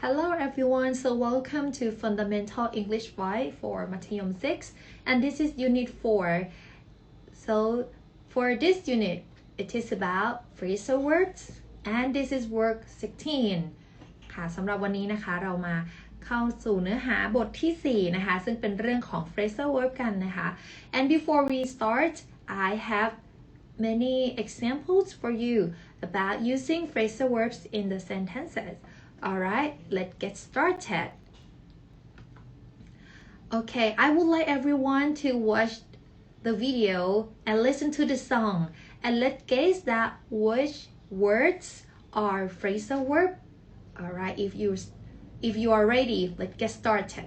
Hello everyone, so welcome to Fundamental English 5 for Mathayom 6 and this is unit 4. So for this unit, it is about phrasal words and this is work 16 ค่ะสำหรับวันนี้นะคะเรามาเข้าสู่เนื้อหาบทที่ 4 นะคะ ซึ่งเป็นเรื่องของ phrasal verb กันนะคะ and before we start I have many examples for you about using phrasal verbs in the sentences alright let's get started. Okay I would like everyone to watch the video and listen to the song. And let's guess that which words are phrasal verb. Alright if you if you are ready, let's get started.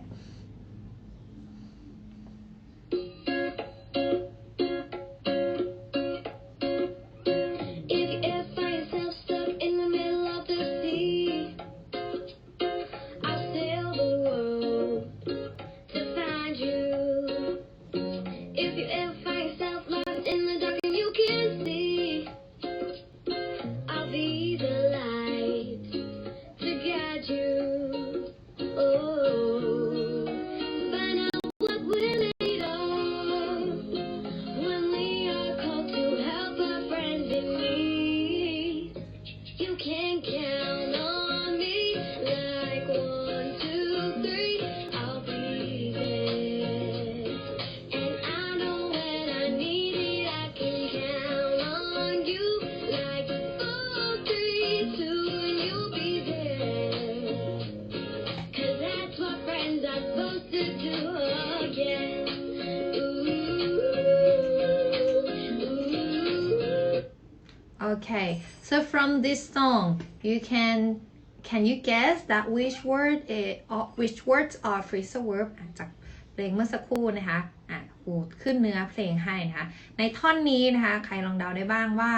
Okay, so from this song, you can can you guess that which word it, which words are phrasal verb จากเพลงเมื่อสักครู่นะคะอะครูขึ้นเนื้อเพลงให้นะคะ ในท่อนนี้นะคะ ใครลองเดาได้บ้างว่า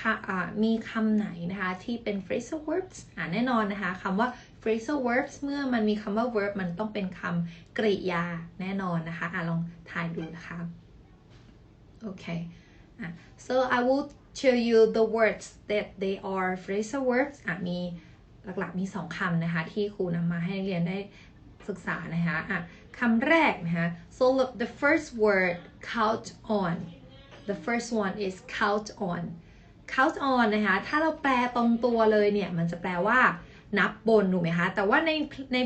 ค่ะมีคำไหนนะคะที่เป็น phrasal verbs อะแน่นอนนะคะคำว่า phrasal verbs เมื่อมันมีคำว่า verb มันต้องเป็นคำกริยาแน่นอนนะคะอะลองทายดูนะคะโอเคอะ so I will show you the words that they are phrasal verbs อะมีหลักๆมีสองคำนะคะ ที่ครูนำมาให้นักเรียนได้ศึกษานะคะอะคำแรกนะคะ so look the first word count on the first one is count on count on นะคะ ถ้าเราแปลตรงตัวเลยเนี่ย มันจะแปลว่านับบนถูกไหมคะ แต่ว่าในใน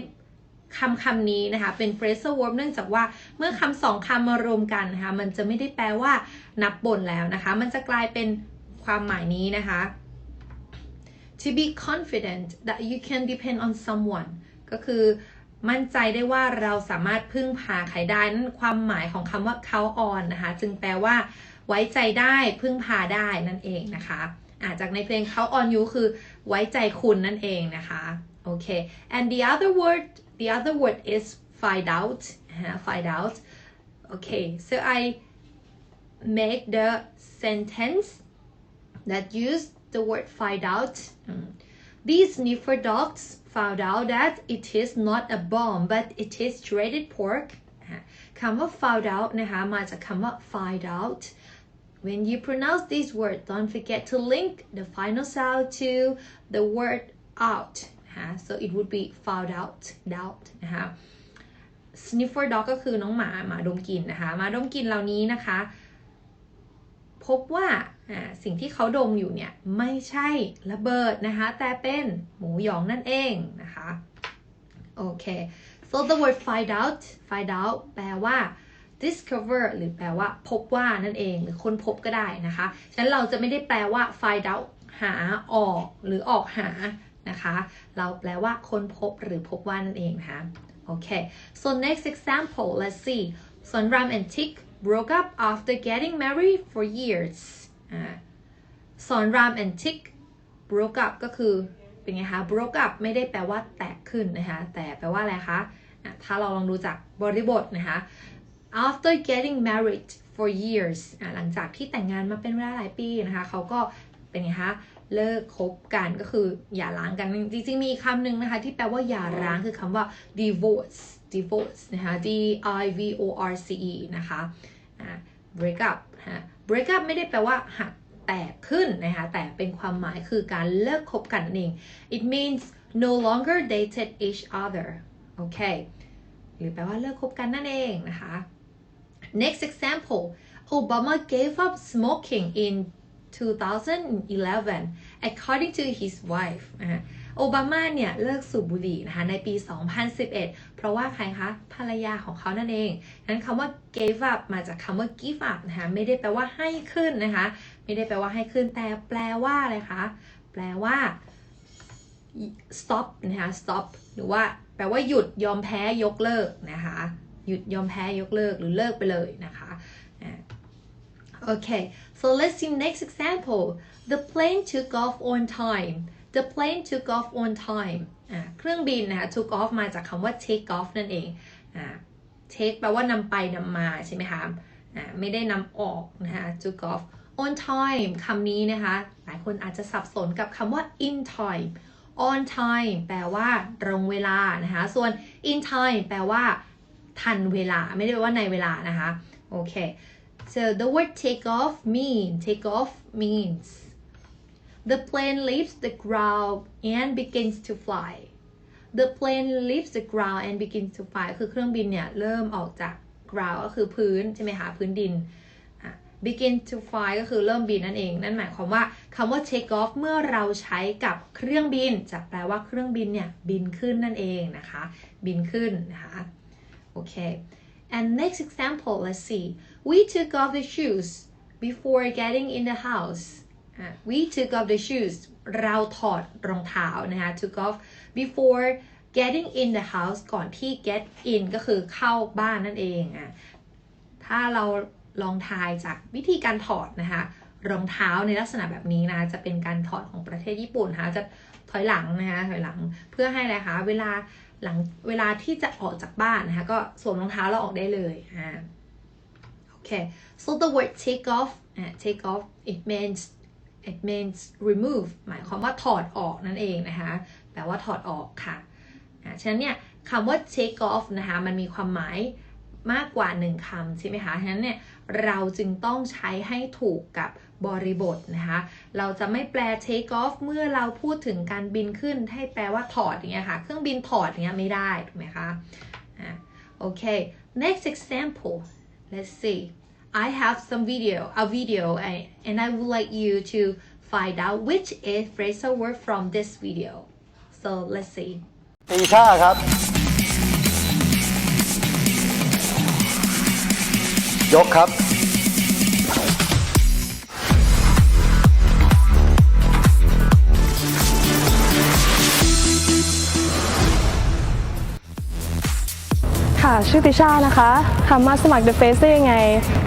คำคำนี้นะคะ เป็น phrasal verb เนื่องจากว่าเมื่อคำสองคำมารวมกันนะคะ มันจะไม่ได้แปลว่านับบนแล้วนะคะ มันจะกลายเป็น ความหมายนี้นะคะ to be confident that you can depend on someone ก็คือมั่นใจได้ว่าเราสามารถพึ่งพาใครได้นั่นความหมายของคำว่า count on นะคะ จึงแปลว่า ไว้ใจได้พึ่งพาได้นั่นเองนะคะอาจากในเพลง count on you คือไว้ใจคุณนั่นเองนะคะโอเค and the other word the other word is find out find out okay so I make the sentence that use the word find out. Mm. These sniffer dogs found out that it is not a bomb but it is shredded pork อ่ะคำว่า found out นะคะมาจากคำว่า find out when you pronounce this word don't forget to link the final sound to the word out นะคะ so it would be found out doubt นะคะ sniffer dog ก็คือน้องหมาหมาดมกลิ่นนะคะหมาดมกลิ่นเหล่านี้นะคะ พบว่าสิ่งที่เขาดมอยู่เนี่ยไม่ใช่ระเบิดนะคะ แต่เป็นหมูหยองนั่นเองนะคะโอเค so the word find out find out แปลว่า discover หรือแปลว่าพบว่านั่นเอง หรือค้นพบก็ได้นะคะ ฉะนั้นเราจะไม่ได้แปลว่า find out หาออกหรือออกหานะคะ เราแปลว่าค้นพบหรือพบว่านั่นเองนะคะโอเค so next example let's see Sonram and tick broke up after getting married for years อ่าสอนราม and tick broke up ก็คือเป็นไงคะ broke up ไม่ได้แปลว่าแตกขึ้นนะคะ แต่แปลว่าอะไรคะอะถ้าเราลองดูจากบริบทนะคะ after getting married for years อะหลังจากที่แต่งงานมาเป็นเวลาหลายปีนะคะ เขาก็เป็นไงคะเลิกคบกันก็คืออย่าร้างกัน จริงๆ มีคำหนึ่งนะคะ ที่แปลว่าอย่าร้างคือคำว่า divorce divorce นะคะ d i v o r c e นะคะ break up ฮะ break up ไม่ได้แปลว่าหักแตกขึ้นนะคะ แต่เป็นความหมายคือการเลิกคบกันนั่นเอง it means no longer dated each other โอเค หรือแปลว่าเลิกคบกันนั่นเองนะคะ next example Obama gave up smoking in 2011 according to his wife นะ โอบามาเนี่ยเลิกสูบบุหรี่นะคะในปี 2011 เพราะว่าใครคะภรรยาของเขานั่นเองนั้นคำว่า gave up มาจากคำว่า give up นะคะไม่ได้แปลว่าให้ขึ้นนะคะ ไม่ได้แปลว่าให้ขึ้นแต่แปลว่าอะไรคะแปลว่า stop นะคะ stop หรือว่าแปลว่าหยุดยอมแพ้ยกเลิกนะคะหยุดยอมแพ้ยกเลิกหรือเลิกไปเลยนะคะโอ่า Okay, so let's see next example. The plane took off on time. The plane took off on time. เครื่องบินนะคะ took off มาจากคำว่า take off นั่นเองอ่า take แปลว่านำไปนำมาใช่ไหมคะอ่าไม่ได้นำออกนะคะ took off on time คำนี้นะคะ หลายคนอาจจะสับสนกับคำว่า in time on time แปลว่าตรงเวลานะคะ ส่วน in time แปลว่า ทันเวลา ไม่ได้แปลว่าในเวลานะคะ โอเค so the word take off mean take off means the plane leaves the ground and begins to fly the plane leaves the ground and begins to fly คือเครื่องบินเนี่ย เริ่มออกจาก ground ก็คือพื้น ใช่ไหมคะ พื้นดิน begin to fly ก็คือเริ่มบินนั่นเอง นั่นหมายความว่าคำว่า take off เมื่อเราใช้กับเครื่องบิน จะแปลว่าเครื่องบินเนี่ย บินขึ้นนั่นเองนะคะ บินขึ้นนะคะ Okay. And next example, let's see. We took off the shoes before getting in the house. We took off the shoes เราถอดรองเท้านะคะ took off before getting in the house ก่อนที่ get in ก็คือเข้าบ้านนั่นเองอะถ้าเราลองทายจากวิธีการถอดนะคะรองเท้าในลักษณะแบบนี้นะจะเป็นการถอดของประเทศญี่ปุ่นนะคะจะถอยหลังนะคะถอยหลังเพื่อให้อะไรคะเวลาหลังเวลาที่จะออกจากบ้านนะคะก็สวมรองเท้าแล้วออกได้เลยอ่าโอเค so the word take off อ่า take off it means it means remove หมายความว่าถอดออกนั่นเองนะคะ แปลว่าถอดออกค่ะอ่าฉะนั้นเนี่ยคำว่า take off นะคะ มันมีความหมายมากกว่าหนึ่งคำใช่ไหมคะ ฉะนั้นเนี่ยเราจึงต้องใช้ให้ถูกกับบริบทนะคะ เราจะไม่แปล take off เมื่อเราพูดถึงการบินขึ้นให้แปลว่าถอดอย่างเงี้ยค่ะ เครื่องบินถอดอย่างเงี้ยไม่ได้ ถูกไหมคะอะโอเค next example let's see I have some video a video and, and I would like you to find out which is phrasal word from this video so let's see ตีชาครับ ยกครับ ค่ะ ชื่อติชานะคะทำมาสมัคร The Face ได้ยังไง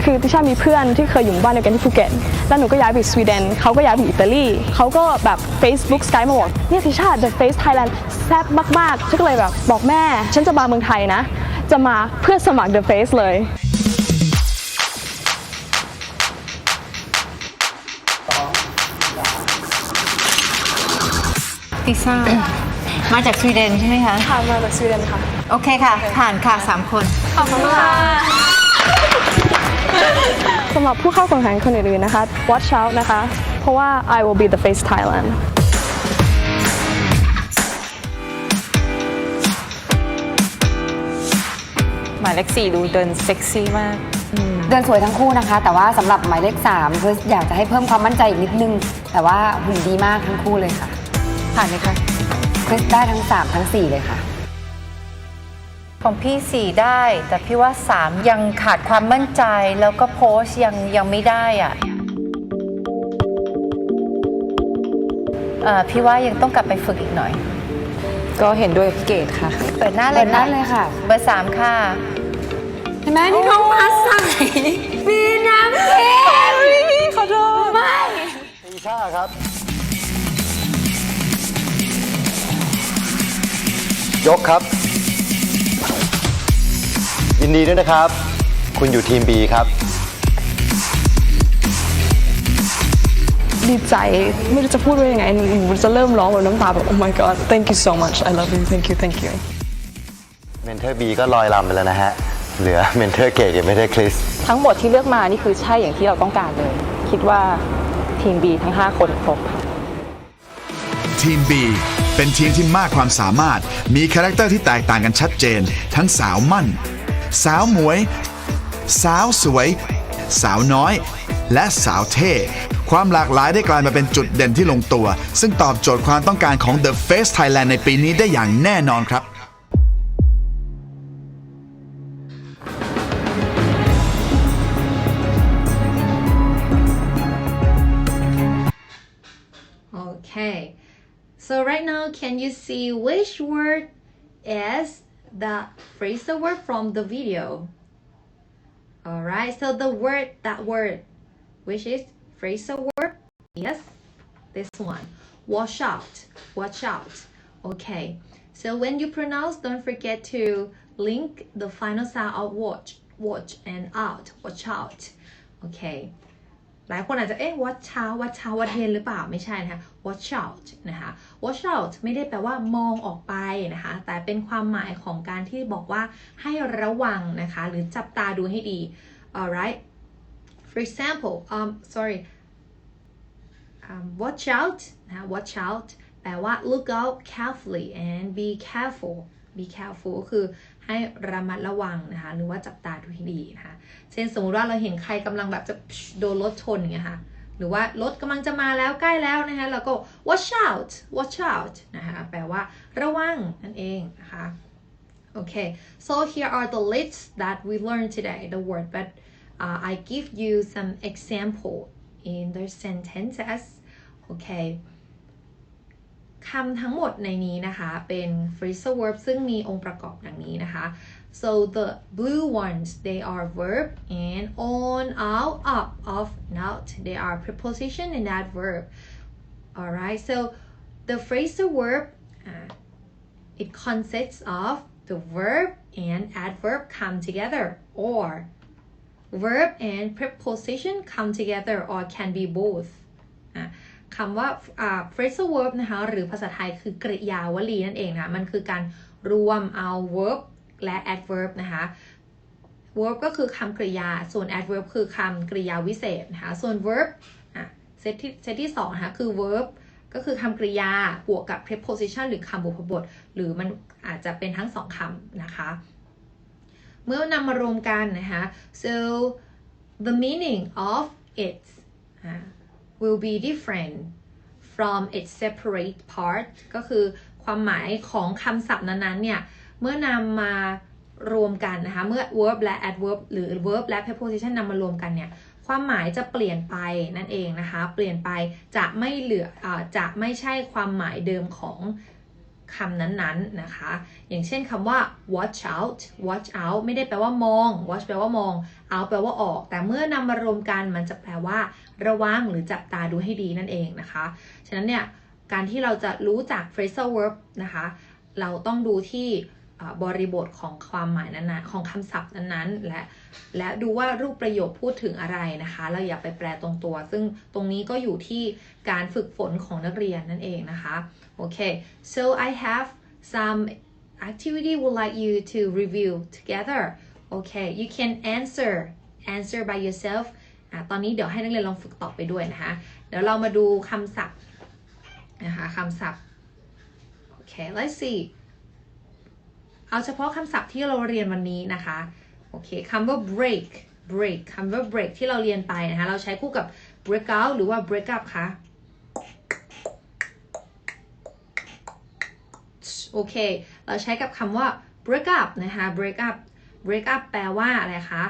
คือติชามีเพื่อนที่เคยอยู่หมู่บ้านเดียวกันที่ภูเก็ต แล้วหนูก็ย้ายไปอยู่สวีเดน เขาก็ย้ายไปอยู่อิตาลี เขาก็แบบ Facebook Skype มาบอกเนี่ยติชา The Face Thailand แซ่บมากๆฉันก็เลยแบบบอกแม่ ฉันจะมาเมืองไทยนะ จะมาเพื่อสมัคร The Face เลยพิซซ่า มาจากสวีเดนใช่ไหมคะ ค่ะ มาจากสวีเดนค่ะ โอเคค่ะ ผ่านค่ะสามคน ขอบคุณค่ะ สำหรับผู้เข้าแข่งขันคนอื่นๆนะคะ watch out นะคะ เพราะว่า I will be the face Thailand หมายเลขสี่ดูเดินเซ็กซี่มากเดินสวยทั้งคู่นะคะ แต่ว่าสำหรับหมายเลข3คืออยากจะให้เพิ่มความมั่นใจอีกนิดนึง แต่ว่าหุ่นดีมากทั้งคู่เลยค่ะ ผ่านไหมคะคริสได้ทั้ง 3 ทั้ง 4 เลยค่ะ ของพี่สี่ได้ แต่พี่ว่าสามยังขาดความมั่นใจแล้วก็โพสต์ยังยังไม่ได้อะเอ่อพี่ว่ายังต้องกลับไปฝึกอีกหน่อย ก็เห็นด้วยกับพี่เกดค่ะ เปิดหน้าเลเปิยดหน้าเลยค่ะ เบอร์สามค่ะ เห็นไหมนี่น้องมาใส่มีน้ำเค็มขอโทษไม่ ตีชาครับ ยกครับ ยินดีด้วยนะครับ คุณอยู่ทีม B ครับ ดีใจไม่รู้จะพูดว่ายังไงหนูจะเริ่มร้องแบบน้ำตาแบบ oh my god thank you so much I love you thank you thank you เมนเทอร์ B ก็ลอยลำไปแล้วนะฮะ เหลือเมนเทอร์เกตกับเมนเทอร์คริส ทั้งหมดที่เลือกมานี่คือใช่อย่างที่เราต้องการเลย คิดว่าทีม B ทั้ง 5 คนครบค่ะทีม B เป็นทีมที่มากความสามารถ มีคาแรคเตอร์ที่แตกต่างกันชัดเจน ทั้งสาวมั่น สาวหมวย สาวสวย สาวน้อย และสาวเท่ ความหลากหลายได้กลายมาเป็นจุดเด่นที่ลงตัว ซึ่งตอบโจทย์ความต้องการของ The Face Thailand ในปีนี้ได้อย่างแน่นอนครับ Okay. So right now, can you see which word is the phrasal word from the video? Alright, so the word, that word, which is phrasal word, yes, this one. Watch out, watch out. Okay, so when you pronounce, don't forget to link the final sound of watch, watch and out, watch out. Okay. หลายคนอาจจะ เอ๊ะ watch out watch out watch in หรือเปล่า ไม่ใช่นะคะ watch out นะคะ watch out ไม่ได้แปลว่ามองออกไปนะคะ แต่เป็นความหมายของการที่บอกว่าให้ระวังนะคะ หรือจับตาดูให้ดี alright for example um sorry um, watch out นะคะ watch out แปลว่า look out carefully and be careful be careful ก็คือให้ระมัดระวังนะคะ หรือว่าจับตาดูให้ดีนะคะ เช่นสมมติว่าเราเห็นใครกำลังแบบจะโดนรถชนอย่างเงี้ยค่ะ หรือว่ารถกำลังจะมาแล้วใกล้แล้วนะคะเราก็ watch out watch out นะคะแปลว่าระวังนั่นเองนะคะ Okay, so here are the lists that we learned today, the word, but uh, I give you some example in the sentences. Okay. คำทั้งหมดในนี้นะคะ เป็น phrasal verb ซึ่งมีองค์ประกอบดังนี้นะคะ so the blue ones they are verb and on out up of not they are preposition in that verb alright so the phrasal verb uh, it consists of the verb and adverb come together or verb and preposition come together or can be both อ่ะคำว่าอ่า phrasal verb นะคะ หรือภาษาไทยคือกริยาวลีนั่นเองนะคะ มันคือการรวมเอา verb และ adverb นะคะ verb ก็คือคำกริยา ส่วน adverb คือคำกริยาวิเศษนะคะ ส่วน verb เซตที่เซตที่สองนะคะคือ verb ก็คือคำกริยาบวกกับ preposition หรือคำบุพบท หรือมันอาจจะเป็นทั้งสองคำนะคะ เมื่อนำมารวมกันนะคะ so the meaning of it uh, will be different from its separate part ก็คือความหมายของคำศัพท์นั้นๆเนี่ย เมื่อนำมารวมกันนะคะ เมื่อ verb และ adverb หรือ verb และ preposition นำมารวมกันเนี่ย ความหมายจะเปลี่ยนไปนั่นเองนะคะ เปลี่ยนไปจะไม่เหลืออจะไม่ใช่ความหมายเดิมของคำนั้นๆนะคะ อย่างเช่นคำว่า watch out watch out ไม่ได้แปลว่ามอง watch แปลว่ามอง out แปลว่าออก แต่เมื่อนำมารวมกันมันจะแปลว่า ระวังหรือจับตาดูให้ดีนั่นเองนะคะ ฉะนั้นเนี่ย การที่เราจะรู้จัก phrasal verb นะคะ เราต้องดูที่ บริบทของความหมายนั้นๆของคำศัพท์นั้นๆ และและดูว่ารูปประโยคพูดถึงอะไรนะคะ เราอย่าไปแปลตรงตัว ซึ่งตรงนี้ก็อยู่ที่การฝึกฝนของนักเรียนนั่นเองนะคะโอเค so I have some activity would like you to review together okay you can answer answer by yourself อะตอนนี้เดี๋ยวให้นักเรียนลองฝึกตอบไปด้วยนะคะ เดี๋ยวเรามาดูคำศัพท์นะคะคำศัพท์โอเค let's see เอาเฉพาะคำศัพท์ที่เราเรียนวันนี้นะคะ โอเคคำว่า break break คำว่า break ที่เราเรียนไปนะคะ เราใช้คู่กับ break out หรือว่า break up คะโอเค เราใช้กับคำว่า break up นะคะ break up break up แปลว่าอะไรคะ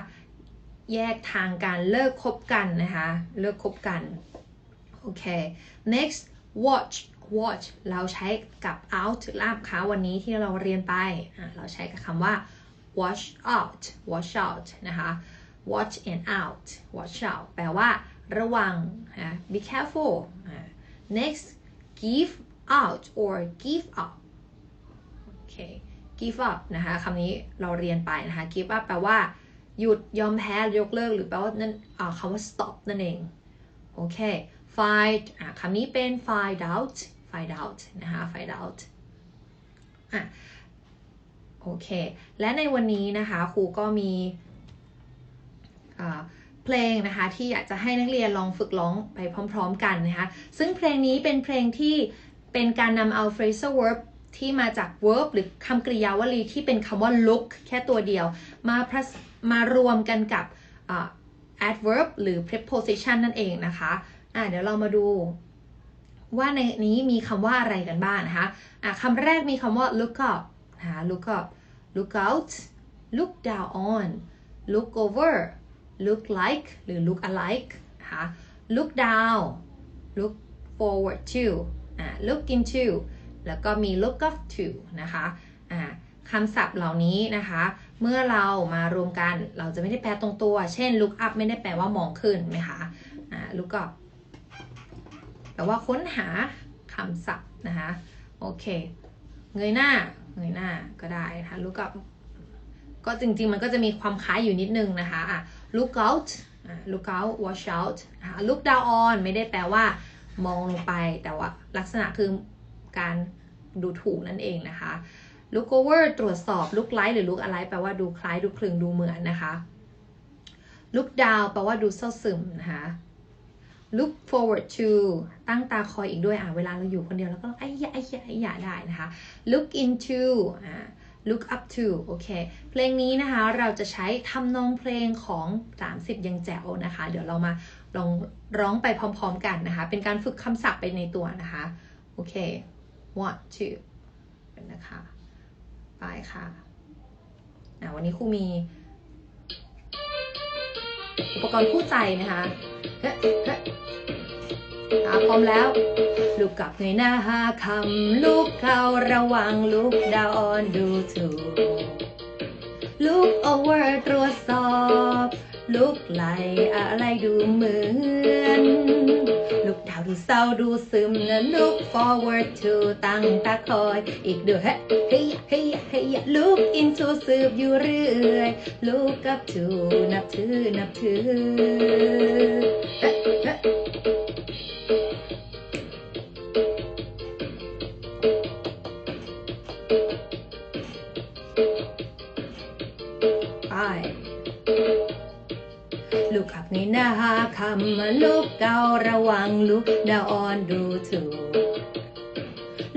แยกทางกัน เลิกคบกันนะคะ เลิกคบกัน โอเค next watch watch เราใช้กับ out ลาบคะวันนี้ที่เราเรียนไป เราใช้กับคำว่า watch out watch out นะคะ watch and out watch out แปลว่าระวังนะ be careful next give out or give up โอเค give up นะคะคำนี้เราเรียนไปนะคะ give up แปลว่า หยุดยอมแพ้ยกเลิกหรือแปลว่านั่นคำว่า stop นั่นเอง โอเค find คำนี้เป็น find out find out นะคะ find out อะโอเค และในวันนี้นะคะครูก็มีเพลงนะคะที่อยากจะให้นักเรียนลองฝึกร้องไปพร้อมๆกันนะคะซึ่งเพลงนี้เป็นเพลงที่เป็นการนำเอา phrasal verb ที่มาจาก verb หรือคำกริยาวลีที่เป็นคำว่า look แค่ตัวเดียว มาผสมารวมกันกับ adverb หรือ preposition นั่นเองนะคะอะเดี๋ยวเรามาดู ว่าในนี้มีคำว่าอะไรกันบ้างนะคะอะคำแรกมีคำว่า look up นะคะ look up look out look down on look over look like หรือ look alike นะคะ look down look forward to อะ look into แล้วก็มี look up to นะคะอะคำศัพท์เหล่านี้นะคะ เมื่อเรามารวมกันเราจะไม่ได้แปลตรงตัว เช่น look up ไม่ได้แปลว่ามองขึ้นไหมคะอะ look up แปลว่าค้นหาคำศัพท์นะคะโอเค เงยหน้า เงยหน้าก็ได้นะคะ look up ก็จริงๆ มันก็จะมีความคล้ายอยู่นิดนึงนะคะอะ look out look out watch out นะคะ look down on ไม่ได้แปลว่ามองลงไป แต่ว่าลักษณะคือการดูถูกนั่นเองนะคะ look over ตรวจสอบ look like หรือ look alike แปลว่าดูคล้ายดูคลึงดูเหมือนนะคะ look down แปลว่าดูเศร้าซึมนะคะ look forward to ตั้งตาคอยอีกด้วยอะเวลาเราอยู่คนเดียวเราก็ไอ้ยะไอ้ยะไอ้ยะได้นะคะ look into อ่า look up to โอเค เพลงนี้นะคะเราจะใช้ทำนองเพลงของ 30 ยังแจ๋วนะคะ เดี๋ยวเรามาลองร้องไปพร้อมๆกันนะคะ เป็นการฝึกคำศัพท์ไปในตัวนะคะ โอเค one two นะคะ ไปค่ะะวันนี้ครูมี อุปกรณ์คู่ใจนะคะเฮ้เฮ้ อะพร้อมแล้ว ลูกกลับในหน้าหาคำลูกเขาระวังลูกดาวอ่อนดูถูกลูกโอเวอร์ตรวจสอบลูกไหลอะไรดูเหมือนลูกดาวดูเศร้าดูซึมและ look forward to ตั้งตาคอย อีกด้วยเฮ้ยเฮ้ยเฮ้ย look into สืบอยู่เรื่อย look up to นับถือนับถือ นหาหาคำมาลูกเการะวังลูกดาวออนดูถูก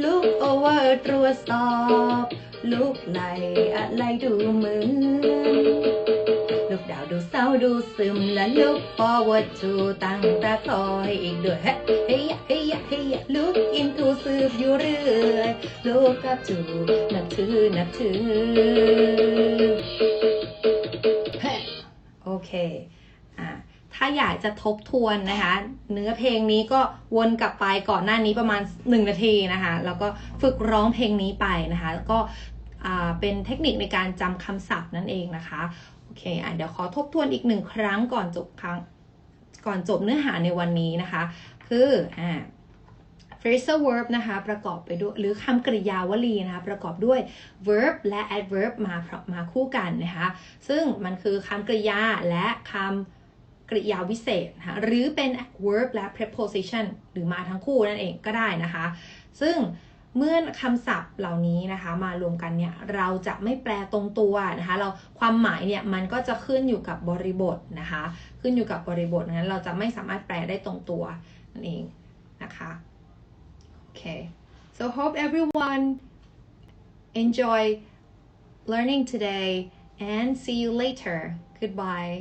ลูกโอเวอร์ตรวจสอบ ลูกไหลอะไรดูเหมือนลูกดาวดูเศร้าดูซึมและลูก forward to ตั้งตาคอยอีกด้วยเฮ้ยเฮ้ยเฮ้ยลูก into สืบอยู่เรื่อยลูกกับจูนับถือนับถือโอเค ถ้าอยากจะทบทวนนะคะ เนื้อเพลงนี้ก็วนกลับไปก่อนหน้านี้ประมาณ 1 นาทีนะคะ แล้วก็ฝึกร้องเพลงนี้ไปนะคะ แล้วก็เป็นเทคนิคในการจำคำศัพท์นั่นเองนะคะโอเคอะเดี๋ยวขอทบทวนอีกหนึ่งครั้งก่อนจบครั้งก่อนจบเนื้อหาในวันนี้นะคะ คืออ่า phrasal verb นะคะประกอบไปด้วยหรือคำกริยาวลีนะคะประกอบด้วย verb และ adverb มามาคู่กันนะคะ ซึ่งมันคือคำกริยาและคำ กริยาวิเศษนะคะหรือเป็น verb และ preposition หรือมาทั้งคู่นั่นเองก็ได้นะคะ ซึ่งเมื่อคำศัพท์เหล่านี้นะคะ มารวมกันเนี่ยเราจะไม่แปลตรงตัวนะคะ เราความหมายเนี่ยมันก็จะขึ้นอยู่กับบริบทนะคะ ขึ้นอยู่กับบริบทนั้นเราจะไม่สามารถแปลได้ตรงตัวนั่นเองนะคะ Okay, so hope everyone enjoy learning today and see you later. Goodbye.